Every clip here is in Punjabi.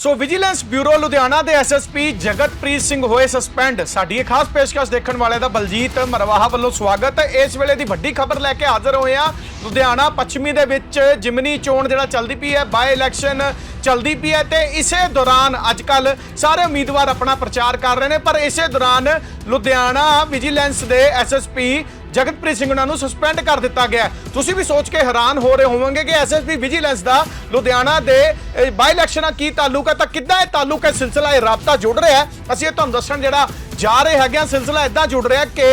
ਸੋ ਵਿਜੀਲੈਂਸ ਬਿਊਰੋ ਲੁਧਿਆਣਾ ਦੇ ਐਸਐਸਪੀ ਜਗਤਪ੍ਰੀਤ ਸਿੰਘ ਹੋਏ ਸਸਪੈਂਡ। ਸਾਡੀ ਇਹ ਖਾਸ ਪੇਸ਼ਕਸ਼ ਦੇਖਣ ਵਾਲਿਆਂ ਦਾ ਬਲਜੀਤ ਮਰਵਾਹਾ ਵੱਲੋਂ ਸਵਾਗਤ। ਹੈ ਇਸ ਵੇਲੇ ਦੀ ਵੱਡੀ ਖਬਰ ਲੈ ਕੇ ਹਾਜ਼ਰ ਹੋਏ ਆ ਲੁਧਿਆਣਾ ਪੱਛਮੀ ਦੇ ਵਿੱਚ ਜਿਮਨੀ ਚੋਣ ਜਿਹੜਾ ਚੱਲਦੀ ਪਈ ਹੈ। ਬਾਈ ਇਲੈਕਸ਼ਨ ਚੱਲਦੀ ਪਈ ਹੈ ਤੇ ਇਸੇ ਦੌਰਾਨ ਅੱਜ ਕੱਲ ਸਾਰੇ ਉਮੀਦਵਾਰ ਆਪਣਾ ਪ੍ਰਚਾਰ ਕਰ ਰਹੇ ਨੇ ਪਰ ਇਸੇ ਦੌਰਾਨ ਲੁਧਿਆਣਾ ਵਿਜੀਲੈਂਸ ਦੇ ਐਸਐਸਪੀ ਜਗਤਪ੍ਰੀਤ ਸਿੰਘ ਉਹਨਾਂ ਨੂੰ ਸਸਪੈਂਡ ਕਰ ਦਿੱਤਾ ਗਿਆ ਤੁਸੀਂ ਵੀ ਸੋਚ ਕੇ ਹੈਰਾਨ ਹੋ ਰਹੇ ਹੋਵੋਗੇ ਕਿ ਐਸਐਸਪੀ ਵਿਜੀਲੈਂਸ ਦਾ ਲੁਧਿਆਣਾ ਦੇ ਅਹ, ਬਾਈ ਇਲੈਕਸ਼ਨਾਂ ਕੀ ਤਾਲੁਕ ਹੈ ਤਾਂ ਕਿੱਦਾਂ ਇਹ ਤਾਲੁਕ ਹੈ ਸਿਲਸਿਲਾ ਇਹ ਰਾਬਤਾ ਜੁੜ ਰਿਹਾ ਅਸੀਂ ਇਹ ਤੁਹਾਨੂੰ ਦੱਸਣ ਜਿਹੜਾ ਜਾ ਰਹੇ ਹੈਗੇ ਆ। ਸਿਲਸਿਲਾ ਇਦਾਂ ਜੁੜ ਰਿਹਾ ਕਿ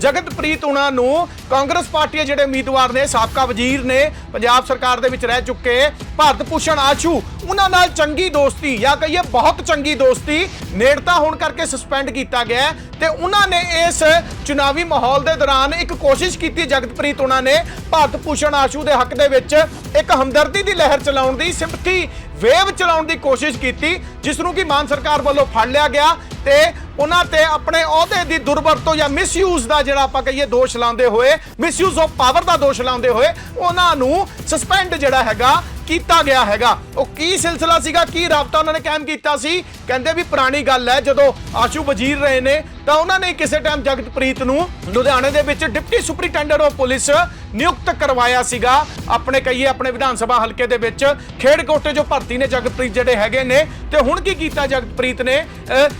ਜਗਤਪ੍ਰੀਤ ਉਹਨਾਂ ਨੂੰ ਕਾਂਗਰਸ ਪਾਰਟੀ ਦੇ ਜਿਹੜੇ ਉਮੀਦਵਾਰ ਨੇ, ਸਾਬਕਾ ਵਜ਼ੀਰ ਨੇ, ਪੰਜਾਬ ਸਰਕਾਰ ਦੇ ਵਿੱਚ ਰਹਿ ਚੁੱਕੇ ਭਾਰਤ ਭੂਸ਼ਣ ਆਸ਼ੂ, ਉਹਨਾਂ ਨਾਲ ਚੰਗੀ ਦੋਸਤੀ ਜਾਂ ਕਹੀਏ ਬਹੁਤ ਚੰਗੀ ਦੋਸਤੀ ਨੇੜਤਾ ਹੋਣ ਕਰਕੇ ਸਸਪੈਂਡ ਕੀਤਾ ਗਿਆ ਹੈ ਤੇ ਉਹਨਾਂ ਨੇ ਇਸ ਚੁਣਾਵੀ ਮਾਹੌਲ ਦੇ ਦੌਰਾਨ ਇੱਕ ਕੋਸ਼ਿਸ਼ ਕੀਤੀ ਜਗਤਪ੍ਰੀਤ ਉਹਨਾਂ ਨੇ, ਭਾਰਤ ਭੂਸ਼ਣ ਆਸ਼ੂ ਦੇ ਹੱਕ ਦੇ ਵਿੱਚ ਇੱਕ ਹਮਦਰਦੀ ਦੀ ਲਹਿਰ ਚਲਾਉਣ ਦੀ ਸਿੰਪਥੀ ਵੇਵ ਚਲਾਉਣ ਦੀ ਕੋਸ਼ਿਸ਼ ਕੀਤੀ, ਜਿਸ ਨੂੰ ਕਿ ਮਾਨ ਸਰਕਾਰ ਵੱਲੋਂ ਫੜ ਲਿਆ ਗਿਆ ਤੇ ਉਹਨਾਂ ਤੇ ਆਪਣੇ ਅਹੁਦੇ ਦੀ ਦੁਰਵਰਤੋਂ ਜਾਂ ਮਿਸਯੂਜ਼ ਦਾ ਜਿਹੜਾ ਆਪਾਂ ਕਹੀਏ ਦੋਸ਼ ਲਾਉਂਦੇ ਹੋਏ ਮਿਸਯੂਜ਼ ਆਫ ਪਾਵਰ ਦਾ ਦੋਸ਼ ਲਾਉਂਦੇ ਹੋਏ, ਉਹਨਾਂ ਨੂੰ ਸਸਪੈਂਡ ਜਿਹੜਾ ਹੈਗਾ ਕੀਤਾ ਗਿਆ ਹੈਗਾ। ਉਹ ਕੀ ਸਿਲਸਿਲਾ ਸੀਗਾ, ਕੀ ਰਾਬਤਾ ਉਹਨਾਂ ਨੇ ਕਾਇਮ ਕੀਤਾ ਸੀ? ਕਹਿੰਦੇ ਵੀ ਪੁਰਾਣੀ ਗੱਲ ਹੈ, ਜਦੋਂ ਆਸ਼ੂ ਵਜ਼ੀਰ ਰਹੇ ਨੇ, ਤਾਂ ਉਹਨਾਂ ਨੇ ਕਿਸੇ ਟਾਈਮ ਜਗਤਪ੍ਰੀਤ ਨੂੰ ਲੁਧਿਆਣੇ ਦੇ ਵਿੱਚ ਡਿਪਟੀ ਸੁਪਰੀਟੈਂਡੈਂਟ ਆਫ ਪੁਲਿਸ ਨਿਯੁਕਤ ਕਰਵਾਇਆ ਸੀਗਾ। ਆਪਣੇ ਕਹੀਏ, ਆਪਣੇ ਵਿਧਾਨ ਸਭਾ ਹਲਕੇ ਦੇ ਵਿੱਚ ਖੇਡ ਕੋਟੇ ਜੋ ਭਰਤੀ ਨੇ ਜਗਤਪ੍ਰੀਤ ਜਿਹੜੇ ਹੈਗੇ ਨੇ। ਤੇ ਹੁਣ ਕੀ ਕੀਤਾ ਜਗਤਪ੍ਰੀਤ ਨੇ?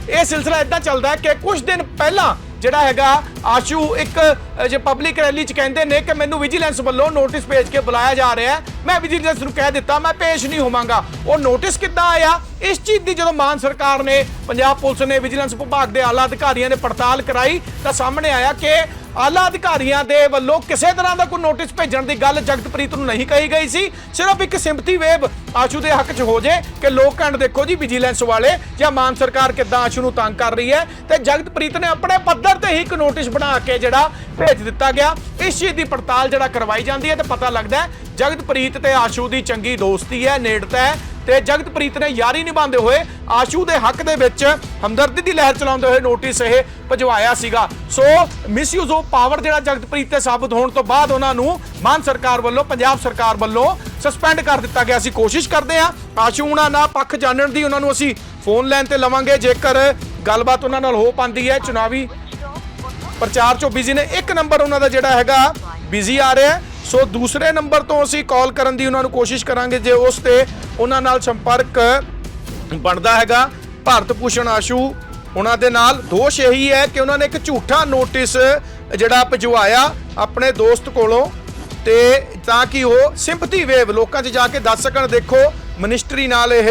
ਇਹ ਸਿਲਸਿਲਾ ਇਦਾਂ ਚੱਲਦਾ ਕਿ ਕੁਝ ਦਿਨ ਪਹਿਲਾਂ ਜਿਹੜਾ ਹੈਗਾ, ਆਸ਼ੂ, ਇੱਕ ਜੇ ਪਬਲਿਕ ਰੈਲੀ ਚ ਕਹਿੰਦੇ ਨੇ ਕਿ ਮੈਨੂੰ ਵਿਜੀਲੈਂਸ ਵੱਲੋਂ ਨੋਟਿਸ ਭੇਜ ਕੇ ਬੁਲਾਇਆ ਜਾ ਰਿਹਾ ਹੈ। ਮੈਂ ਵਿਜੀਲੈਂਸ ਨੂੰ ਕਹਿ ਦਿੱਤਾ, ਮੈਂ ਪੇਸ਼ ਨਹੀਂ ਹੋਵਾਂਗਾ। ਉਹ ਨੋਟਿਸ ਕਿੱਦਾਂ ਆਇਆ? ਇਸ ਚੀਜ਼ ਦੀ ਜਦੋਂ ਮਾਨ ਸਰਕਾਰ ਨੇ, ਪੰਜਾਬ ਪੁਲਿਸ ਨੇ ਵਿਜੀਲੈਂਸ ਵਿਭਾਗ ਦੇ ਆਲਾ ਅਧਿਕਾਰੀਆਂ ਨੇ ਪੜਤਾਲ ਕਰਾਈ, ਤਾਂ ਸਾਹਮਣੇ ਆਇਆ ਕਿ ਆਲਾ ਅਧਿਕਾਰੀਆਂ ਦੇ ਵੱਲੋਂ ਕਿਸੇ ਤਰ੍ਹਾਂ ਦਾ ਕੋਈ ਨੋਟਿਸ ਭੇਜਣ ਦੀ ਗੱਲ ਜਗਤਪ੍ਰੀਤ ਨੂੰ ਨਹੀਂ ਕਹੀ ਗਈ ਸੀ। ਸਿਰਫ ਇੱਕ ਸਿੰਪਥੀ ਵੇਵ ਆਸ਼ੂ ਦੇ ਹੱਕ 'ਚ ਹੋ ਜੇ ਕਿ ਲੋਕ ਕਹਿਣ ਦੇਖੋ ਜੀ ਵਿਜੀਲੈਂਸ ਵਾਲੇ ਜਾਂ ਮਾਨ ਸਰਕਾਰ ਕਿੱਦਾਂ ਆਸ਼ੂ ਨੂੰ ਤੰਗ ਕਰ ਰਹੀ ਹੈ। ਤੇ ਜਗਤਪ੍ਰੀਤ ਨੇ ਆਪਣੇ ਪੱਧਰ ਤੇ ਹੀ ਇੱਕ ਨੋਟਿਸ ਬਣਾ ਕੇ ਜਿਹੜਾ ਭੇਜ ਦਿੱਤਾ ਗਿਆ। ਇਸ ਚੀਜ਼ ਦੀ ਪੜਤਾਲ ਜਿਹੜਾ ਕਰਵਾਈ ਜਾਂਦੀ ਹੈ ਤੇ ਪਤਾ ਲੱਗਦਾ ਜਗਤਪ੍ਰੀਤ ਤੇ ਆਸ਼ੂ ਦੀ ਚੰਗੀ ਦੋਸਤੀ ਹੈ, ਨੇੜਤਾ ਹੈ। ਤੇ ਜਗਤਪ੍ਰੀਤ ਨੇ ਯਾਰੀ ਨਿਭਾਉਂਦੇ ਹੋਏ ਆਸ਼ੂ ਦੇ ਹੱਕ ਦੇ ਵਿੱਚ ਹਮਦਰਦੀ ਦੀ ਲਹਿਰ ਚਲਾਉਂਦੇ ਹੋਏ ਨੋਟਿਸ ਇਹ ਭਜਵਾਇਆ ਸੀਗਾ। ਸੋ ਮਿਸਯੂਜ਼ ਆਫ ਪਾਵਰ ਜਿਹੜਾ ਜਗਤਪ੍ਰੀਤ ਤੇ ਸਾਬਤ ਹੋਣ ਤੋਂ ਬਾਅਦ ਉਹਨਾਂ ਨੂੰ ਮਾਨ ਸਰਕਾਰ ਵੱਲੋਂ, ਪੰਜਾਬ ਸਰਕਾਰ ਵੱਲੋਂ ਸਸਪੈਂਡ ਕਰ ਦਿੱਤਾ ਗਿਆ ਅਸੀਂ ਕੋਸ਼ਿਸ਼ ਕਰਦੇ ਹਾਂ ਆਸ਼ੂ ਉਹਨਾਂ ਨਾਲ ਪੱਖ ਜਾਣਨ ਦੀ ਉਹਨਾਂ ਨੂੰ ਅਸੀਂ ਫੋਨ ਲਾਈਨ ਤੇ ਲਵਾਂਗੇ। ਜੇਕਰ ਗੱਲਬਾਤ ਉਹਨਾਂ ਨਾਲ ਹੋ ਪਾਉਂਦੀ ਹੈ, ਚੁਣਾਵੀ ਪ੍ਰਚਾਰ ਚੋਂ ਬਿਜ਼ੀ ਨੇ। ਇੱਕ ਨੰਬਰ ਉਹਨਾਂ ਦਾ ਜਿਹੜਾ ਹੈਗਾ ਬਿਜ਼ੀ ਆ ਰਿਹਾ ਸੋ ਦੂਸਰੇ ਨੰਬਰ ਤੋਂ ਅਸੀਂ ਕਾਲ ਕਰਨ ਦੀ ਉਹਨਾਂ ਨੂੰ ਕੋਸ਼ਿਸ਼ ਕਰਾਂਗੇ ਜੇ ਉਸ ਤੇ ਉਹਨਾਂ ਨਾਲ ਸੰਪਰਕ ਬਣਦਾ ਹੈਗਾ। ਭਾਰਤ ਭੂਸ਼ਣ ਆਸ਼ੂ ਉਹਨਾਂ ਦੇ ਨਾਲ। ਦੋਸ਼ ਇਹੀ ਹੈ ਕਿ ਉਹਨਾਂ ਨੇ ਇੱਕ ਝੂਠਾ ਨੋਟਿਸ ਜਿਹੜਾ ਭਜਵਾਇਆ ਆਪਣੇ ਦੋਸਤ ਕੋਲੋਂ ਤੇ ਤਾਂ ਕਿ ਉਹ ਸਿੰਪਥੀ ਵੇਵ ਲੋਕਾਂ 'ਚ ਜਾ ਕੇ ਦੱਸ ਸਕਣ। ਦੇਖੋ, ਮਿਨਿਸਟਰੀ ਨਾਲ ਇਹ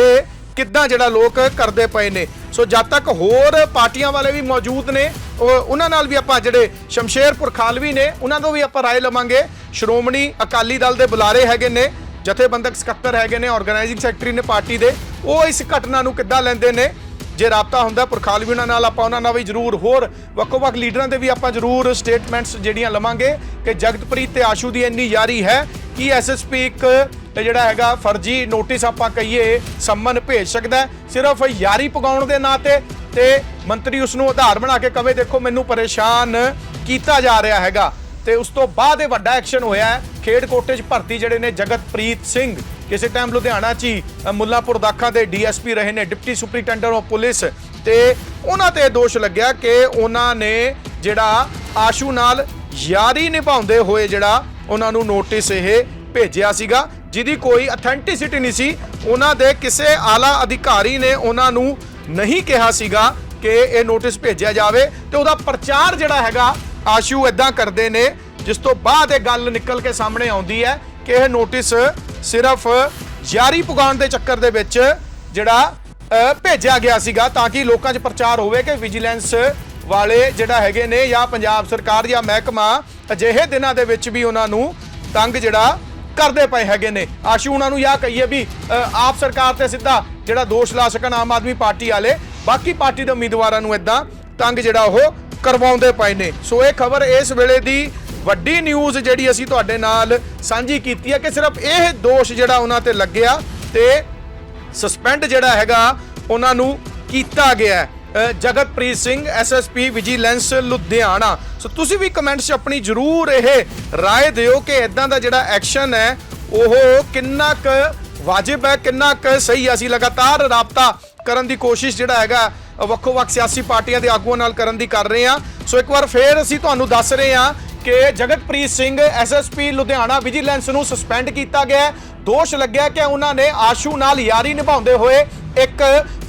ਕਿੱਦਾਂ ਜਿਹੜਾ ਲੋਕ ਕਰਦੇ ਪਏ ਨੇ? ਸੋ ਜਦ ਤੱਕ ਹੋਰ ਪਾਰਟੀਆਂ ਵਾਲੇ ਵੀ ਮੌਜੂਦ ਨੇ, ਉਹ ਉਹਨਾਂ ਨਾਲ ਵੀ ਆਪਾਂ ਜਿਹੜੇ ਸ਼ਮਸ਼ੇਰਪੁਰ ਖਾਲਵੀ ਨੇ, ਉਹਨਾਂ ਤੋਂ ਵੀ ਆਪਾਂ ਰਾਏ ਲਵਾਂਗੇ। ਸ਼੍ਰੋਮਣੀ ਅਕਾਲੀ ਦਲ ਦੇ ਬੁਲਾਰੇ ਹੈਗੇ ਨੇ, ਜਥੇਬੰਦਕ ਸਕੱਤਰ ਹੈਗੇ ਨੇ ਆਰਗੇਨਾਈਜ਼ਿੰਗ ਸੈਕਟਰੀ ਨੇ ਪਾਰਟੀ ਦੇ। ਉਹ ਇਸ ਘਟਨਾ ਨੂੰ ਕਿੱਦਾਂ ਲੈਂਦੇ ਨੇ? ਜੇ ਰਾਬਤਾ ਹੁੰਦਾ ਪੁਰਖਾਲਵੀ ਉਹਨਾਂ ਨਾਲ ਆਪਾਂ ਉਹਨਾਂ ਨਾਲ ਵੀ ਜ਼ਰੂਰ ਹੋਰ ਵੱਖੋ-ਵੱਖ ਲੀਡਰਾਂ ਦੇ ਵੀ ਆਪਾਂ ਜ਼ਰੂਰ ਸਟੇਟਮੈਂਟਸ ਜਿਹੜੀਆਂ ਲਵਾਂਗੇ ਕਿ ਜਗਤਪ੍ਰੀਤ ਤੇ ਆਸ਼ੂ ਦੀ ਇੰਨੀ ਯਾਰੀ ਹੈ ਕਿ ਐਸਐਸਪੀ ਇੱਕ ਇਹ ਜਿਹੜਾ ਹੈਗਾ ਫਰਜ਼ੀ ਨੋਟਿਸ ਆਪਾਂ ਕਹੀਏ ਸੰਮਨ ਭੇਜ ਸਕਦਾ ਸਿਰਫ ਯਾਰੀ ਪਗਾਉਣ ਦੇ ਨਾਂ ਤੇ ਤੇ ਮੰਤਰੀ ਉਸ ਨੂੰ ਆਧਾਰ ਬਣਾ ਕੇ ਕਵੇ ਦੇਖੋ ਮੈਨੂੰ ਪਰੇਸ਼ਾਨ ਕੀਤਾ ਜਾ ਰਿਹਾ ਹੈਗਾ। ਤੇ ਉਸ ਤੋਂ ਬਾਅਦ ਇਹ ਵੱਡਾ ਐਕਸ਼ਨ ਹੋਇਆ ਹੈ। ਖੇਡ ਕੋਟੇ 'ਚ ਭਰਤੀ ਜਿਹੜੇ ਨੇ ਜਗਤਪ੍ਰੀਤ ਸਿੰਘ ਕਿਸੇ ਟਾਈਮ ਲੁਧਿਆਣਾ 'ਚ ਹੀ ਅ, ਦਾਖਾ ਦੇ ਡੀਐਸਪੀ ਰਹੇ ਨੇ ਡਿਪਟੀ ਸੁਪਰੀਟੈਂਡੈਂਟ ਆਫ ਪੁਲਿਸ ਤੇ ਉਹਨਾਂ ਤੇ ਦੋਸ਼ ਲੱਗਿਆ ਕਿ ਉਹਨਾਂ ਨੇ ਜਿਹੜਾ ਆਸ਼ੂ ਨਾਲ ਯਾਰੀ ਨਿਭਾਉਂਦੇ ਹੋਏ ਜਿਹੜਾ ਉਹਨਾਂ ਨੂੰ ਨੋਟਿਸ ਇਹ ਭੇਜਿਆ ਸੀਗਾ। ਜਿਹਦੀ ਕੋਈ ਅਥੈਂਟਿਸਿਟੀ ਨਹੀਂ ਸੀ, ਉਹਨਾਂ ਦੇ ਕਿਸੇ ਆਲਾ ਅਧਿਕਾਰੀ ਨੇ ਉਹਨਾਂ ਨੂੰ ਨਹੀਂ ਕਿਹਾ ਸੀਗਾ ਕਿ ਇਹ ਨੋਟਿਸ ਭੇਜਿਆ ਜਾਵੇ ਤੇ ਉਹਦਾ ਪ੍ਰਚਾਰ ਜਿਹੜਾ ਹੈਗਾ, ਆਸ਼ੂ ਇਦਾਂ ਕਰਦੇ ਨੇ, ਜਿਸ ਤੋਂ ਬਾਅਦ ਇਹ ਗੱਲ ਨਿਕਲ ਕੇ ਸਾਹਮਣੇ ਆਉਂਦੀ ਹੈ ਕਿ ਇਹ ਨੋਟਿਸ ਸਿਰਫ ਯਾਰੀ ਪੁਗਾਉਣ ਦੇ ਚੱਕਰ ਦੇ ਵਿੱਚ ਜਿਹੜਾ ਭੇਜਿਆ ਗਿਆ ਸੀਗਾ ਤਾਂ ਕਿ ਲੋਕਾਂ 'ਚ ਪ੍ਰਚਾਰ ਹੋਵੇ ਕਿ ਵਿਜੀਲੈਂਸ ਵਾਲੇ ਜਿਹੜਾ ਹੈਗੇ ਨੇ ਜਾਂ ਪੰਜਾਬ ਸਰਕਾਰ ਜਾਂ ਮਹਿਕਮਾ ਅਜਿਹੇ ਦਿਨਾਂ ਦੇ ਵਿੱਚ ਵੀ ਉਹਨਾਂ ਨੂੰ ਤੰਗ ਜਿਹੜਾ ਕਰਦੇ ਪਏ ਹੈਗੇ ਨੇ। ਆਸ਼ੂ ਉਹਨਾਂ ਨੂੰ ਜਾਂ ਕਹੀਏ ਵੀ ਆਪ ਸਰਕਾਰ ਤੇ ਸਿੱਧਾ ਜਿਹੜਾ ਦੋਸ਼ ਲਾ ਸਕਣ ਆਮ ਆਦਮੀ ਪਾਰਟੀ ਵਾਲੇ, ਬਾਕੀ ਪਾਰਟੀ ਦੇ ਉਮੀਦਵਾਰਾਂ ਨੂੰ ਇਦਾਂ ਤੰਗ ਜਿਹੜਾ ਉਹ ਕਰਵਾਉਂਦੇ ਪਏ ਨੇ। ਸੋ ਇਹ ਖਬਰ ਇਸ ਵੇਲੇ ਦੀ ਵੱਡੀ ਨਿਊਜ਼ ਜਿਹੜੀ ਅਸੀਂ ਤੁਹਾਡੇ ਨਾਲ ਸਾਂਝੀ ਕੀਤੀ ਹੈ ਕਿ ਸਿਰਫ ਇਹ ਦੋਸ਼ ਜਿਹੜਾ ਉਹਨਾਂ ਤੇ ਲੱਗਿਆ ਤੇ ਸਸਪੈਂਡ ਜਿਹੜਾ ਹੈਗਾ, ਉਹਨਾਂ ਨੂੰ ਕੀਤਾ ਗਿਆ Jagatpreet Singh SSP vigilance, Ludhiana. So ਤੁਸੀਂ ਵੀ ਕਮੈਂਟਸ 'ਚ ਆਪਣੀ ਜਰੂਰ ਇਹ ਰਾਏ ਦਿਓ ਕਿ ਇਦਾਂ ਦਾ ਜਿਹੜਾ ਐਕਸ਼ਨ ਹੈ, ਉਹ ਕਿੰਨਾ ਕੁ ਵਾਜਿਬ ਹੈ, ਕਿੰਨਾ ਕੁ ਸਹੀ ਹੈ। ਅਸੀਂ ਲਗਾਤਾਰ ਰਾਬਤਾ ਕਰਨ ਦੀ ਕੋਸ਼ਿਸ਼ ਜਿਹੜਾ ਹੈਗਾ ਵੱਖੋ ਵੱਖ ਸਿਆਸੀ ਪਾਰਟੀਆਂ ਦੇ ਆਗੂਆਂ ਨਾਲ ਕਰਨ ਦੀ ਕਰ ਰਹੇ ਹਾਂ। ਸੋ ਇੱਕ ਵਾਰ ਫੇਰ ਅਸੀਂ ਤੁਹਾਨੂੰ ਦੱਸ ਰਹੇ ਹਾਂ ਕਿ ਜਗਤਪ੍ਰੀਤ ਸਿੰਘ ਐਸਐਸਪੀ ਲੁਧਿਆਣਾ ਵਿਜੀਲੈਂਸ ਨੂੰ ਸਸਪੈਂਡ ਕੀਤਾ ਗਿਆ ਦੋਸ਼ ਲੱਗਿਆ ਕਿ ਉਹਨਾਂ ਨੇ ਆਸ਼ੂ ਨਾਲ ਯਾਰੀ ਨਿਭਾਉਂਦੇ ਹੋਏ ਇੱਕ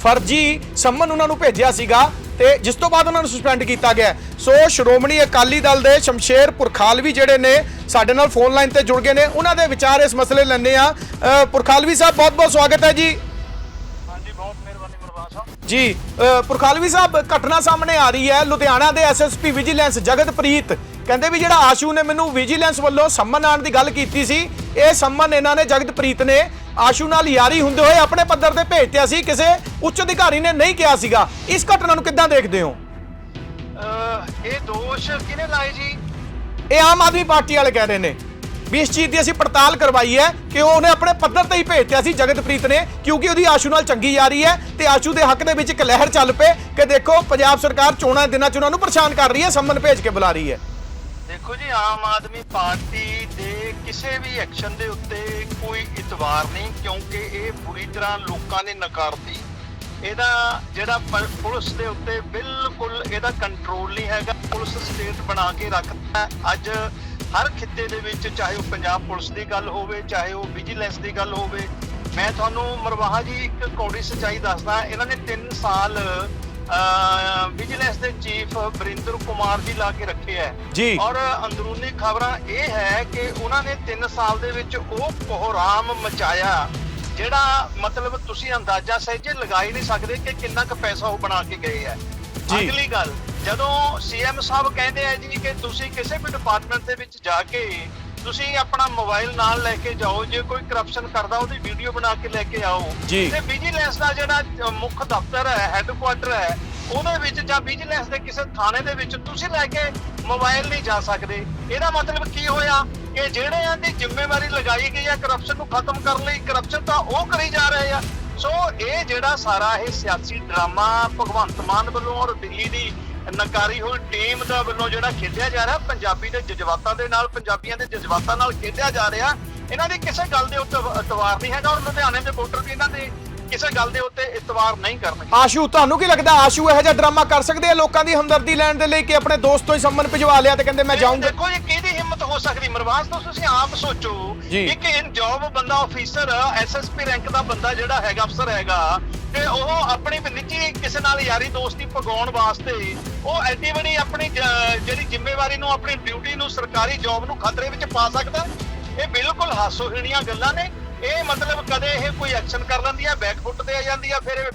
ਫਰਜ਼ੀ ਸੰਮਨ ਉਹਨਾਂ ਨੂੰ ਭੇਜਿਆ ਸੀਗਾ ਤੇ ਜਿਸ ਤੋਂ ਬਾਅਦ ਉਹਨਾਂ ਨੂੰ ਸਸਪੈਂਡ ਕੀਤਾ ਗਿਆ। ਸੋ ਸ਼੍ਰੋਮਣੀ ਅਕਾਲੀ ਦਲ ਦੇ ਸ਼ਮਸ਼ੇਰ ਪੁਰਖਾਲਵੀ ਜਿਹੜੇ ਨੇ ਸਾਡੇ ਨਾਲ ਫੋਨ ਲਾਈਨ ਤੇ ਜੁੜ ਗਏ ਨੇ। ਉਹਨਾਂ ਦੇ ਵਿਚਾਰ ਇਸ ਮਸਲੇ ਲੈਣੇ ਆ ਪੁਰਖਾਲਵੀ ਸਾਹਿਬ ਬਹੁਤ ਬਹੁਤ ਸਵਾਗਤ ਹੈ ਜੀ। ਹਾਂਜੀ ਬਹੁਤ ਮਿਹਰਬਾਨੀ ਮਰਵਾ ਸਾਹਿਬ। ਜੀ ਪੁਰਖਾਲਵੀ ਸਾਹਿਬ ਘਟਨਾ ਸਾਹਮਣੇ ਆ ਰਹੀ ਹੈ। ਲੁਧਿਆਣਾ ਦੇ ਐਸਐਸਪੀ ਵਿਜੀਲੈਂਸ ਜਗਤਪ੍ਰੀਤ ਕਹਿੰਦੇ ਵੀ ਜਿਹੜਾ ਆਸ਼ੂ ਨੇ ਮੈਨੂੰ ਵਿਜੀਲੈਂਸ ਵੱਲੋਂ ਸੰਮਨ ਆਉਣ ਦੀ ਗੱਲ ਕੀਤੀ ਸੀ ਇਹ ਸੰਮਨ ਇਹਨਾਂ ਨੇ ਜਗਤਪ੍ਰੀਤ ਨੇ ਆਸ਼ੂ ਨਾਲ ਯਾਰੀ ਹੁੰਦੇ ਹੋਏ ਆਪਣੇ ਪੱਧਰ ਤੇ ਭੇਜਿਆ ਸੀ ਕਿਸੇ ਉੱਚ ਅਧਿਕਾਰੀ ਨੇ ਨਹੀਂ ਕਿਹਾ ਸੀਗਾ। ਇਸ ਘਟਨਾ ਨੂੰ ਕਿੱਦਾਂ ਦੇਖਦੇ ਹੋ? ਅਹ ਇਹ ਦੋਸ਼ ਕਿਹਨੇ ਲਾਏ ਜੀ? ਇਹ ਆਮ ਆਦਮੀ ਪਾਰਟੀ ਵਾਲੇ ਕਹਿ ਰਹੇ ਨੇ। ਵੀ ਇਸ ਚੀਜ਼ ਦੀ ਅਸੀਂ ਪੜਤਾਲ ਕਰਵਾਈ ਹੈ ਕਿ ਉਹਨੇ ਆਪਣੇ ਪੱਧਰ ਤੇ ਹੀ ਭੇਜਿਆ ਸੀ ਜਗਤਪ੍ਰੀਤ ਨੇ ਕਿਉਂਕਿ ਉਹਦੀ ਆਸ਼ੂ ਨਾਲ ਚੰਗੀ ਯਾਰੀ ਹੈ ਤੇ ਆਸ਼ੂ ਦੇ ਹੱਕ ਦੇ ਵਿੱਚ ਇੱਕ ਲਹਿਰ ਚੱਲ ਪਏ ਕਿ ਦੇਖੋ ਪੰਜਾਬ ਸਰਕਾਰ ਚੋਣਾਂ ਦਿਨਾਂ ਚ ਉਹਨਾਂ ਨੂੰ ਪਰੇਸ਼ਾਨ ਕਰ ਰਹੀ ਹੈ ਸੰਮਨ ਭੇਜ ਕੇ ਬੁਲਾ ਰਹੀ ਹੈ। ਦੇਖੋ ਜੀ ਆਮ ਆਦਮੀ ਪਾਰਟੀ ਦੇ ਕਿਸੇ ਵੀ ਐਕਸ਼ਨ ਦੇ ਉੱਤੇ ਕੋਈ ਇਤਵਾਰ ਨਹੀਂ, ਕਿਉਂਕਿ ਇਹ ਬੁਰੀ ਤਰ੍ਹਾਂ ਲੋਕਾਂ ਨੇ ਨਕਾਰਤੀ। ਇਹਦਾ ਜਿਹੜਾ ਪ- ਪੁਲਿਸ ਦੇ ਉੱਤੇ ਬਿਲਕੁਲ ਇਹਦਾ ਕੰਟਰੋਲ ਨਹੀਂ ਹੈਗਾ। ਪੁਲਿਸ ਸਟੇਟ ਬਣਾ ਕੇ ਰੱਖਦਾ ਅੱਜ ਹਰ ਖਿੱਤੇ ਦੇ ਵਿੱਚ ਚਾਹੇ ਉਹ ਪੰਜਾਬ ਪੁਲਿਸ ਦੀ ਗੱਲ ਹੋਵੇ, ਚਾਹੇ ਉਹ ਵਿਜੀਲੈਂਸ ਦੀ ਗੱਲ ਹੋਵੇ, ਮੈਂ ਤੁਹਾਨੂੰ ਮਰਵਾਹਾ ਜੀ ਇੱਕ ਕੌੜੀ ਸੱਚਾਈ ਦੱਸਦਾ। ਇਹਨਾਂ ਨੇ 3 ਸਾਲ ਵਿਜੀਲੈਂਸ ਦੇ ਚੀਫ ਬਰਿੰਦਰ ਕੁਮਾਰ ਜੀ ਲਾ ਕੇ ਰੱਖੇ ਹੈ ਜੀ। ਔਰ ਅੰਦਰੂਨੀ ਖਬਰਾਂ ਇਹ ਹੈ ਕਿ ਉਹਨਾਂ ਨੇ 3 ਸਾਲ ਦੇ ਵਿੱਚ ਉਹ ਕੋਹਰਾਮ ਮਚਾਇਆ ਜਿਹੜਾ ਮਤਲਬ ਤੁਸੀਂ ਅੰਦਾਜ਼ਾ ਸਹਿਜੇ ਲਗਾ ਹੀ ਨਹੀਂ ਸਕਦੇ ਕਿ ਕਿੰਨਾ ਕੁ ਪੈਸਾ ਉਹ ਬਣਾ ਕੇ ਗਏ ਹੈ। ਅਗਲੀ ਗੱਲ ਜਦੋਂ ਸੀਐਮ ਸਾਹਿਬ ਕਹਿੰਦੇ ਆ ਜੀ ਕਿ ਤੁਸੀਂ ਕਿਸੇ ਵੀ ਡਿਪਾਰਟਮੈਂਟ ਦੇ ਵਿੱਚ ਜਾ ਕੇ ਤੁਸੀਂ ਆਪਣਾ ਮੋਬਾਈਲ ਨਾਲ ਲੈ ਕੇ ਜਾਓ ਜੇ ਕੋਈ ਕਰਪਸ਼ਨ ਕਰਦਾ ਉਹਦੀ ਵੀਡੀਓ ਬਣਾ ਕੇ ਲੈ ਕੇ ਆਓ। ਜੀ। ਤੇ ਵਿਜੀਲੈਂਸ ਦਾ ਜਿਹੜਾ ਮੁੱਖ ਦਫ਼ਤਰ ਹੈ ਹੈੱਡਕੁਆਟਰ ਹੈ ਉਹਦੇ ਵਿੱਚ ਜਾਂ ਵਿਜੀਲੈਂਸ ਦੇ ਕਿਸੇ ਥਾਣੇ ਦੇ ਵਿੱਚ ਤੁਸੀਂ ਲੈ ਕੇ ਮੋਬਾਈਲ ਨਹੀਂ ਜਾ ਸਕਦੇ। ਇਹਦਾ ਮਤਲਬ ਕੀ ਹੋਇਆ ਕਿ ਜਿਹੜਿਆਂ ਦੀ ਜ਼ਿੰਮੇਵਾਰੀ ਲਗਾਈ ਗਈ ਹੈ ਕਰਪਸ਼ਨ ਨੂੰ ਖਤਮ ਕਰਨ ਲਈ ਕਰਪਸ਼ਨ ਤਾਂ ਉਹ ਕਰੀ ਜਾ ਰਹੇ ਆ। ਸੋ ਇਹ ਜਿਹੜਾ ਸਾਰਾ ਇਹ ਸਿਆਸੀ ਡਰਾਮਾ ਭਗਵੰਤ ਮਾਨ ਵੱਲੋਂ ਔਰ ਦਿੱਲੀ ਦੀ ਨਕਾਰੀ ਹੋਈ ਟੀਮ ਦਾ ਵੱਲੋਂ ਜਿਹੜਾ ਖੇਡਿਆ ਜਾ ਰਿਹਾ, ਪੰਜਾਬੀ ਦੇ ਜਜ਼ਬਾਤਾਂ ਦੇ ਨਾਲ, ਪੰਜਾਬੀਆਂ ਦੇ ਜਜ਼ਬਾਤਾਂ ਨਾਲ ਖੇਡਿਆ ਜਾ ਰਿਹਾ। ਇਹਨਾਂ ਦੀ ਕਿਸੇ ਗੱਲ ਦੇ ਉੱਤੇ ਇਤਵਾਰ ਨਹੀਂ ਹੈਗਾ ਔਰ ਲੁਧਿਆਣੇ ਦੇ ਵੋਟਰ ਵੀ ਇਹਨਾਂ ਦੇ ਕਿਸੇ ਗੱਲ ਦੇ ਉੱਤੇ ਇਤਵਾਰ ਨਹੀਂ ਕਰਨਗੇ। ਆਸ਼ੂ ਤੁਹਾਨੂੰ ਕੀ ਲੱਗਦਾ? ਆਸ਼ੂ ਇਹੋ ਜਿਹਾ ਡਰਾਮਾ ਕਰ ਸਕਦੇ ਆ ਲੋਕਾਂ ਦੀ ਹਮਦਰਦੀ ਲੈਣ ਦੇ ਲਈ ਕਿ ਆਪਣੇ ਦੋਸਤ ਤੋਂ ਹੀ ਸੰਮਨ ਭਿਜਵਾ ਲਿਆ ਤੇ ਕਹਿੰਦੇ ਮੈਂ ਜਾਊਂਗਾ? ਦੇਖੋ ਇਹ ਕਿਹਦੀ ਹਿੰਮਤ ਹੋ ਸਕਦੀ? ਮਰਵਾਸ ਤੋਂ ਤੁਸੀਂ ਆਪ ਸੋਚੋ। ਇੱਕ ਇਨ ਜੌਬ ਬੰਦਾ ਆਫੀਸਰ ਐਸਐਸਪੀ ਰੈਂਕ ਦਾ ਬੰਦਾ ਜਿਹੜਾ ਹੈਗਾ ਅਫਸਰ ਹੈਗਾ ਤੇ ਉਹ ਆਪਣੀ ਨਿੱਜੀ ਕਿਸੇ ਨਾਲ ਯਾਰੀ ਦੋਸਤੀ ਪਗਾਉਣ ਵਾਸਤੇ ਉਹ ਐਡੀ ਬੜੀ ਆਪਣੀ ਜਿਹੜੀ ਜ਼ਿੰਮੇਵਾਰੀ ਨੂੰ ਆਪਣੀ ਡਿਊਟੀ ਨੂੰ ਸਰਕਾਰੀ ਜੌਬ ਨੂੰ ਖਤਰੇ ਵਿੱਚ ਪਾ ਸਕਦਾ। ਇਹ ਬਿਲਕੁਲ ਹਾਸੋਹੀਣੀਆਂ ਗੱਲਾਂ ਨੇ। ਇਹ ਮਤਲਬ ਕਦੇ ਇਹ ਕੋਈ ਐਕਸ਼ਨ ਕਰ ਲੈਂਦੀ ਹੈ ਬੈਕਫੁੱਟ ਤੇ ਆ ਜਾਂਦੀ ਹੈ, ਫਿਰ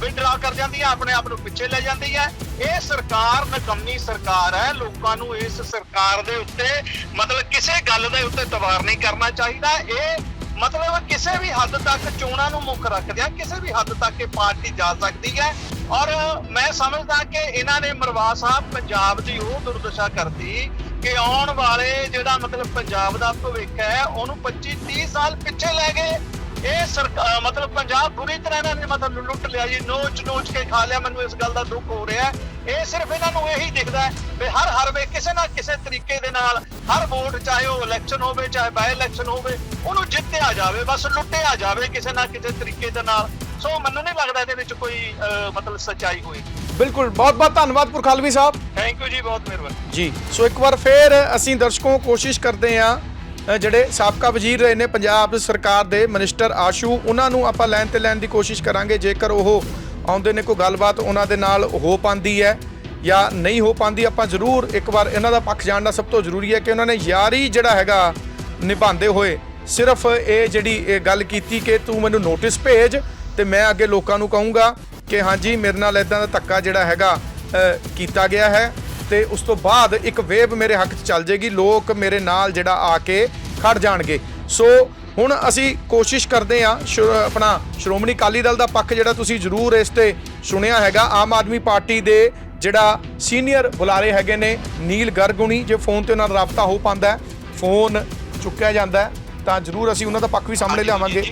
ਵਿਡਰਾ ਕਰ ਜਾਂਦੀ ਹੈ, ਆਪਣੇ ਆਪ ਨੂੰ ਪਿੱਛੇ ਲੈ ਜਾਂਦੀ ਹੈ। ਇਹ ਸਰਕਾਰ ਨਕੰਮੀ ਸਰਕਾਰ ਹੈ, ਲੋਕਾਂ ਨੂੰ ਇਸ ਸਰਕਾਰ ਦੇ ਉੱਤੇ ਮਤਲਬ ਕਿਸੇ ਗੱਲ ਦੇ ਉੱਤੇ ਤਵਾਰ ਨਹੀਂ ਕਰਨਾ ਚਾਹੀਦਾ। ਇਹ ਮਤਲਬ ਕਿਸੇ ਵੀ ਹੱਦ ਤੱਕ ਚੋਣਾਂ ਨੂੰ ਮੁੱਖ ਰੱਖਦਿਆਂ ਕਿਸੇ ਵੀ ਹੱਦ ਤੱਕ ਇਹ ਪਾਰਟੀ ਜਾ ਸਕਦੀ ਹੈ। ਔਰ ਮੈਂ ਸਮਝਦਾ ਕਿ ਇਹਨਾਂ ਨੇ ਮਰਵਾ ਸਾਹਿਬ ਪੰਜਾਬ ਦੀ ਉਹ ਦੁਰਦਸ਼ਾ ਕਰਤੀ ਕਿ ਆਉਣ ਵਾਲੇ ਜਿਹੜਾ ਮਤਲਬ ਪੰਜਾਬ ਦਾ ਭਵਿੱਖ ਹੈ ਉਹਨੂੰ 25 30 ਸਾਲ ਪਿੱਛੇ ਲੈ ਗਏ ਇਹ ਸਰਕਾਰ ਮਤਲਬ ਪੰਜਾਬ ਬੁਰੀ ਤਰ੍ਹਾਂ ਇਹਨਾਂ ਨੇ ਮਤਲਬ ਲੁੱਟ ਲਿਆ ਜੀ ਨੋਚ ਨੋਚ ਕੇ ਖਾ ਲਿਆ ਮੈਨੂੰ ਇਸ ਗੱਲ ਦਾ ਦੁੱਖ ਹੋ ਰਿਹਾ ਇਹ ਸਿਰਫ ਇਹਨਾਂ ਨੂੰ ਇਹੀ ਦਿਖਦਾ ਹੈ ਵੀ ਹਰ ਹਰ ਵੇ ਕਿਸੇ ਨਾ ਕਿਸੇ ਤਰੀਕੇ ਦੇ ਨਾਲ ਹਰ ਵੋਟ ਚਾਹੇ ਉਹ ਇਲੈਕਸ਼ਨ ਹੋਵੇ ਚਾਹੇ ਬਾਈ ਇਲੈਕਸ਼ਨ ਹੋਵੇ ਉਹਨੂੰ ਜਿੱਤਿਆ ਜਾਵੇ ਬਸ ਲੁੱਟਿਆ ਜਾਵੇ ਕਿਸੇ ਨਾ ਕਿਸੇ ਤਰੀਕੇ ਦੇ ਨਾਲ। ਸੋ ਮੈਨੂੰ ਨਹੀਂ ਲੱਗਦਾ ਇਹਦੇ ਵਿੱਚ ਕੋਈ ਅਹ, ਮਤਲਬ ਸੱਚਾਈ ਹੋਈ ਬਿਲਕੁਲ ਬਹੁਤ ਬਹੁਤ ਧੰਨਵਾਦ ਪੁਰਖਾਲਵੀ ਸਾਹਿਬ। ਥੈਂਕ ਯੂ ਜੀ ਬਹੁਤ ਮਿਹਰਬਾਨੀ। ਜੀ ਸੋ ਇੱਕ ਵਾਰ ਫੇਰ ਅਸੀਂ ਦਰਸ਼ਕੋਂ ਕੋਸ਼ਿਸ਼ ਕਰਦੇ ਅ, ਜਿਹੜੇ ਸਾਬਕਾ ਵਜ਼ੀਰ ਰਹੇ ਨੇ ਪੰਜਾਬ ਸਰਕਾਰ ਦੇ ਮਿਨਿਸਟਰ ਆਸ਼ੂ ਉਹਨਾਂ ਨੂੰ ਆਪਾਂ ਲੈਣ ਤੇ ਲੈਣ ਦੀ ਕੋਸ਼ਿਸ਼ ਕਰਾਂਗੇ। ਜੇਕਰ ਉਹ ਆਉਂਦੇ ਨੇ ਕੋਈ ਗੱਲਬਾਤ ਉਹਨਾਂ ਦੇ ਨਾਲ ਹੋ ਪਾਂਦੀ ਹੈ ਜਾਂ ਨਹੀਂ ਹੋ ਪਾਂਦੀ ਆਪਾਂ ਜ਼ਰੂਰ ਇੱਕ ਵਾਰ ਇਹਨਾਂ ਦਾ ਪੱਖ ਜਾਣਨਾ ਸਭ ਤੋਂ ਜ਼ਰੂਰੀ ਹੈ ਕਿ ਉਹਨਾਂ ਨੇ ਯਾਰੀ ਜਿਹੜਾ ਹੈਗਾ ਨਿਭਾਉਂਦੇ ਹੋਏ ਸਿਰਫ ਇਹ ਜਿਹੜੀ ਇਹ ਗੱਲ ਕੀਤੀ ਕਿ ਤੂੰ ਮੈਨੂੰ ਨੋਟਿਸ ਭੇਜ ਤੇ ਮੈਂ ਅੱਗੇ ਲੋਕਾਂ ਨੂੰ ਕਹੂੰਗਾ। ਕਿ ਹਾਂਜੀ ਮੇਰੇ ਨਾਲ ਇਦਾਂ ਦਾ ਧੱਕਾ ਜਿਹੜਾ ਹੈਗਾ ਕੀਤਾ ਗਿਆ ਹੈ ਤੇ ਉਸ ਤੋਂ ਬਾਅਦ ਇੱਕ ਵੇਵ ਮੇਰੇ ਹੱਕ 'ਚ ਚੱਲ ਜੇਗੀ ਲੋਕ ਮੇਰੇ ਨਾਲ ਜਿਹੜਾ ਆ ਕੇ ਖੜ ਜਾਣਗੇ। ਸੋ ਹੁਣ ਅਸੀਂ ਕੋਸ਼ਿਸ਼ ਕਰਦੇ ਸ਼ੁ- ਆਪਣਾ ਸ਼੍ਰੋਮਣੀ ਅਕਾਲੀ ਦਲ ਦਾ ਪੱਖ ਜਿਹੜਾ ਤੁਸੀਂ ਜ਼ਰੂਰ ਇਸ ਤੇ ਸੁਣਿਆ ਹੈਗਾ। ਆਮ ਆਦਮੀ ਪਾਰਟੀ ਦੇ ਜਿਹੜਾ ਸੀਨੀਅਰ ਬੁਲਾਰੇ ਹੈਗੇ ਨੇ ਨੀਲ ਗਰਗੁਣੀ ਜੇ ਫੋਨ ਤੇ ਉਹਨਾਂ ਨਾਲ ਰਾਬਤਾ ਹੋ ਪਾਉਂਦਾ ਹੈ ਫੋਨ ਚੁੱਕਿਆ ਜਾਂਦਾ ਤਾਂ ਜ਼ਰੂਰ ਅਸੀਂ ਉਹਨਾਂ ਦਾ ਪੱਖ ਵੀ ਸਾਹਮਣੇ ਲਿਆਵਾਂਗੇ।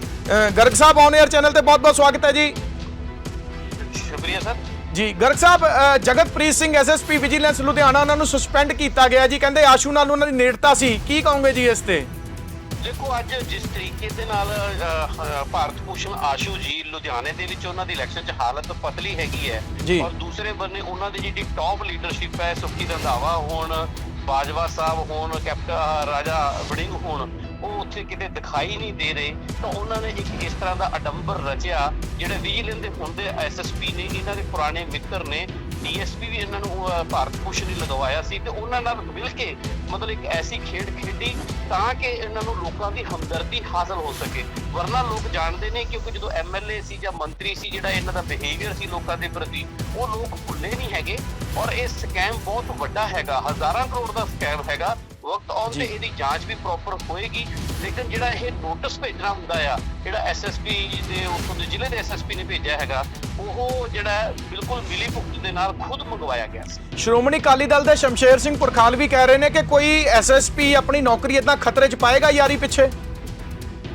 Garg Sahib on air channel ਤੇ ਬਹੁਤ-ਬਹੁਤ ਸਵਾਗਤ ਹੈ ਜੀ। ਸ਼ੁਕਰੀਆ ਸਰ। ਜੀ ਗਰਗ ਸਾਹਿਬ ਜਗਤਪ੍ਰੀਤ ਸਿੰਘ ਐਸਐਸਪੀ ਵਿਜੀਲੈਂਸ ਲੁਧਿਆਣਾ ਉਹਨਾਂ ਨੂੰ ਸਸਪੈਂਡ ਕੀਤਾ ਗਿਆ ਜੀ। ਕਹਿੰਦੇ ਆਸ਼ੂ ਨਾਲ ਉਹਨਾਂ ਦੀ ਨੇੜਤਾ ਸੀ। ਕੀ ਕਹੋਗੇ ਜੀ ਇਸ ਤੇ? ਦੇਖੋ ਅੱਜ ਜਿਸ ਤਰੀਕੇ ਦੇ ਨਾਲ ਭਾਰਤ ਭੂਸ਼ਣ ਆਸ਼ੂ ਜੀ ਲੁਧਿਆਣੇ ਦੇ ਵਿੱਚ ਉਹਨਾਂ ਦੀ ਇਲੈਕਸ਼ਨ 'ਚ ਹਾਲਤ ਪਤਲੀ ਹੈਗੀ ਹੈ। ਜੀ। ਔਰ ਦੂਸਰੇ ਬੰਨੇ ਉਹਨਾਂ ਦੀ ਜਿਹੜੀ ਟੌਪ ਲੀਡਰਸ਼ਿਪ ਹੈ ਸੁਖੀ ਰੰਧਾਵਾ ਹੋਣ ਬਾਜਵਾ ਸਾਹਿਬ ਹੋਣ ਕੈਪਟਨ ਰਾਜਾ ਵੜਿੰਗ ਹੋਣ ਉਹ ਉੱਥੇ ਕਿਤੇ ਦਿਖਾਈ ਨਹੀਂ ਦੇ ਰਹੇ, ਤਾਂ ਉਹਨਾਂ ਨੇ ਇੱਕ ਇਸ ਤਰ੍ਹਾਂ ਦਾ ਅਡੰਬਰ ਰਚਿਆ, ਜਿਹੜੇ ਵਿਜੀਲੈਂਸ ਦੇ ਹੁੰਦੇ ਐਸਐਸਪੀ ਨੇ, ਇਹਨਾਂ ਦੇ ਪੁਰਾਣੇ ਮਿੱਤਰ ਨੇ ਡੀਐਸਪੀ ਵੀ ਇਹਨਾਂ ਨੂੰ ਭਾਰਤ ਭੂਸ਼ਣ ਹੀ ਲਗਵਾਇਆ ਸੀ, ਤੇ ਉਹਨਾਂ ਨਾਲ ਮਿਲ ਕੇ ਮਤਲਬ ਇੱਕ ਐਸੀ ਖੇਡ ਖੇਡੀ ਤਾਂ ਕਿ ਇਹਨਾਂ ਨੂੰ ਲੋਕਾਂ ਦੀ ਹਮਦਰਦੀ ਹਾਸਲ ਹੋ ਸਕੇ। ਵਰਨਾ ਲੋਕ ਜਾਣਦੇ ਨੇ ਕਿਉਂਕਿ ਜਦੋਂ ਐਮਐਲਏ ਸੀ ਜਾਂ ਮੰਤਰੀ ਸੀ, ਜਿਹੜਾ ਇਹਨਾਂ ਦਾ ਬਿਹੇਵੀਅਰ ਸੀ ਲੋਕਾਂ ਦੇ ਪ੍ਰਤੀ, ਉਹ ਲੋਕ ਭੁੱਲੇ ਨਹੀਂ ਹੈਗੇ, ਔਰ ਇਹ ਸਕੈਮ ਬਹੁਤ ਵੱਡਾ ਹੈਗਾ, ਹਜ਼ਾਰਾਂ ਕਰੋੜ ਦਾ ਸਕੈਮ ਹੈਗਾ ਵਕਤ ਆਉਣ ਤੇ ਇਹਦੀ ਜਾਂਚ ਵੀ ਪ੍ਰੋਪਰ ਹੋਏਗੀ। ਲੇਕਿਨ ਜਿਹੜਾ ਇਹ ਨੋਟਿਸ ਭੇਜਣਾ ਹੁੰਦਾ ਆ ਜਿਹੜਾ ਐਸਐਸਪੀ ਦੇ ਉੱਥੋਂ ਦੇ ਜ਼ਿਲ੍ਹੇ ਦੇ ਐਸਐਸਪੀ ਨੇ ਭੇਜਿਆ ਹੈਗਾ ਉਹ ਜਿਹੜਾ ਬਿਲਕੁਲ ਮਿਲੀ ਭੁਗਤ ਦੇ ਨਾਲ ਖੁਦ ਮੰਗਵਾਇਆ ਗਿਆ ਸੀ। ਸ਼੍ਰੋਮਣੀ ਅਕਾਲੀ ਦਲ ਦੇ ਸ਼ਮਸ਼ੇਰ ਸਿੰਘ ਪੁਰਖਾਲ ਵੀ ਕਹਿ ਰਹੇ ਨੇ ਕਿ ਕੋਈ ਐਸਐਸਪੀ ਆਪਣੀ ਨੌਕਰੀ ਇਦਾਂ ਖਤਰੇ 'ਚ ਪਾਏਗਾ ਯਾਰੀ ਪਿੱਛੇ?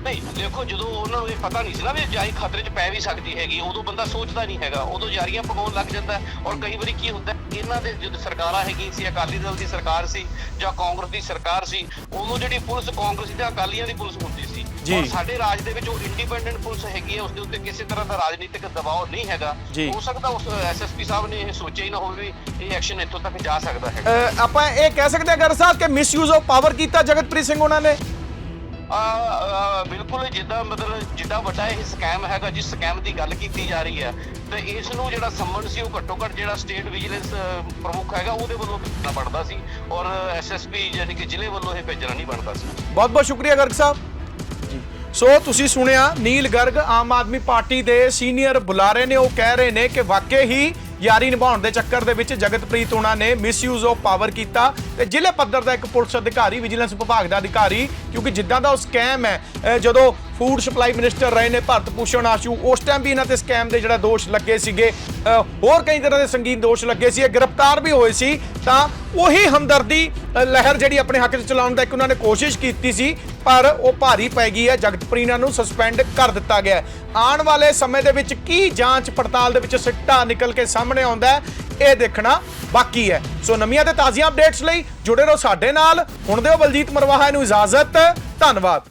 ਨਹੀਂ ਦੇਖੋ ਜਦੋਂ ਉਹਨਾਂ ਨੂੰ ਇਹ ਪਤਾ ਨਹੀਂ ਸੀ ਨਾ ਵੀ ਜਾਈ ਖਤਰੇ 'ਚ ਪੈ ਵੀ ਸਕਦੀ ਹੈਗੀ ਉਦੋਂ ਬੰਦਾ ਸੋਚਦਾ ਨਹੀਂ ਹੈਗਾ ਉਦੋਂ ਜਾਰੀਆਂ ਪਕਾਉਣ ਲੱਗ ਜਾਂਦਾ। ਔਰ ਕਈ ਵਾਰੀ ਕੀ ਹੁੰਦਾ ਇਹਨਾਂ ਦੇ ਜਦੋਂ ਸਰਕਾਰਾਂ ਹੈਗੀ ਸੀ ਅਕਾਲੀ ਦਲ ਦੀ ਸਰਕਾਰ ਸੀ ਜਾਂ ਕਾਂਗਰਸ ਦੀ ਸਰਕਾਰ ਸੀ ਉਦੋਂ ਜਿਹੜੀ ਪੁਲਿਸ ਕਾਂਗਰਸ ਤੇ ਅਕਾਲੀਆਂ ਦੀ ਪੁਲਿਸ ਹੁੰਦੀ ਸੀ। ਔਰ ਸਾਡੇ ਰਾਜ ਦੇ ਵਿੱਚ ਉਹ ਇੰਡੀਪੈਂਡੈਂਟ ਪੁਲਿਸ ਹੈਗੀ ਹੈ ਉਸ ਦੇ ਉੱਤੇ ਕਿਸੇ ਤਰ੍ਹਾਂ ਦਾ ਰਾਜਨੀਤਿਕ ਦਬਾਅ ਨਹੀਂ ਹੈਗਾ। ਹੋ ਸਕਦਾ ਉਸ ਐਸਐਸਪੀ ਸਾਹਿਬ ਨੇ ਇਹ ਸੋਚਿਆ ਹੀ ਨਾ ਹੋਵੇ ਵੀ ਇਹ ਐਕਸ਼ਨ ਇੱਥੋਂ ਤੱਕ ਜਾ ਸਕਦਾ ਹੈ ਆਪਾਂ ਇਹ ਕਹਿ ਸਕਦੇ ਹਾਂ ਗਰ ਸਾਹਿਬ ਕਿ ਮਿਸਯੂਜ਼ ਆਫ ਪਾਵਰ ਕੀਤਾ ਜਗਤਪ੍ਰੀਤ ਸਿੰਘ ਉਹਨਾਂ ਨੇ ਆ ਬਿਲਕੁਲ ਜਿੱਦਾਂ ਮਤਲਬ ਜਿੱਦਾਂ ਵੱਡਾ ਇਹ ਸਕੈਮ ਹੈਗਾ ਜਿਸ ਸਕੈਮ ਦੀ ਗੱਲ ਕੀਤੀ ਜਾ ਰਹੀ ਹੈ ਤੇ ਇਸ ਨੂੰ ਜਿਹੜਾ ਸੰਮਨ ਸੀ ਉਹ ਘੱਟੋ ਘੱਟ ਜਿਹੜਾ ਸਟੇਟ ਵਿਜੀਲੈਂਸ ਪ੍ਰਮੁੱਖ ਹੈਗਾ ਉਹਦੇ ਵੱਲੋਂ ਭੇਜਣਾ ਬਣਦਾ ਸੀ ਔਰ ਐਸਐਸਪੀ ਯਾਨੀ ਕਿ ਜ਼ਿਲ੍ਹੇ ਵੱਲੋਂ ਇਹ ਭੇਜਣਾ ਨਹੀਂ ਬਣਦਾ ਸੀ। ਬਹੁਤ ਬਹੁਤ ਸ਼ੁਕਰੀਆ ਗਰਗ ਸਾਹਿਬ। ਜੀ। ਸੋ ਤੁਸੀਂ ਸੁਣਿਆ ਨੀਲ ਗਰਗ ਆਮ ਆਦਮੀ ਪਾਰਟੀ ਦੇ ਸੀਨੀਅਰ ਬੁਲਾਰੇ ਨੇ ਉਹ ਕਹਿ ਰਹੇ ਨੇ ਕਿ ਵਾਕਈ ਹੀ ਯਾਰੀ ਨਿਭਾਉਣ ਦੇ ਚੱਕਰ ਦੇ ਵਿੱਚ ਜਗਤਪ੍ਰੀਤ ਉਹਨਾਂ ਨੇ ਮਿਸਯੂਜ਼ ਆਫ ਪਾਵਰ ਕੀਤਾ ਤੇ ਜ਼ਿਲ੍ਹੇ ਪੱਧਰ ਦਾ ਇੱਕ ਪੁਲਿਸ ਅਧਿਕਾਰੀ ਵਿਜੀਲੈਂਸ ਵਿਭਾਗ ਦਾ ਅਧਿਕਾਰੀ, ਕਿਉਂਕਿ ਜਿੱਦਾਂ ਦਾ ਉਹ ਸਕੈਮ ਹੈ ਜਦੋਂ ਫੂਡ ਸਪਲਾਈ ਮਿਨਿਸਟਰ ਰਹੇ ਨੇ ਭਾਰਤ ਭੂਸ਼ਣ ਆਸ਼ੂ। ਉਸ ਟਾਈਮ ਵੀ ਇਹਨਾਂ ਤੇ ਸਕੈਮ ਦੇ ਜਿਹੜਾ ਦੋਸ਼ ਲੱਗੇ ਸੀਗੇ ਹੋਰ ਕਈ ਤਰ੍ਹਾਂ ਦੇ ਸੰਗੀਨ ਦੋਸ਼ ਲੱਗੇ ਸੀ, ਇਹ ਗ੍ਰਿਫਤਾਰ ਵੀ ਹੋਏ ਸੀ। ਤਾਂ ਉਹੀ ਹਮਦਰਦੀ ਲਹਿਰ ਜਿਹੜੀ ਆਪਣੇ ਹੱਕ 'ਚ ਚਲਾਉਣ ਦਾ ਇੱਕ ਉਹਨਾਂ ਨੇ ਕੋਸ਼ਿਸ਼ ਕੀਤੀ ਸੀ, ਪਰ ਉਹ ਭਾਰੀ ਪੈ ਗਈ ਹੈ। ਜਗਤਪ੍ਰੀਨਾ ਨੂੰ ਸਸਪੈਂਡ ਕਰ ਦਿੱਤਾ ਗਿਆ ਆਉਣ ਵਾਲੇ ਸਮੇਂ ਦੇ ਵਿੱਚ ਕੀ ਜਾਂਚ ਪੜਤਾਲ ਦੇ ਵਿੱਚ ਸਿੱਟਾ ਨਿਕਲ ਕੇ ਸਾਹਮਣੇ ਆਉਂਦਾ ਹੈ, ਇਹ ਦੇਖਣਾ ਬਾਕੀ ਹੈ। ਸੋ ਨਵੀਆਂ ਤੇ ਤਾਜ਼ੀਆਂ ਅਪਡੇਟਸ ਲਈ ਜੁੜੇ ਰਹੋ ਸਾਡੇ ਨਾਲ। ਹੁਣ ਦਿਓ ਬਲਜੀਤ ਮਰਵਾਹਾ ਨੂੰ ਇਜਾਜ਼ਤ। ਧੰਨਵਾਦ।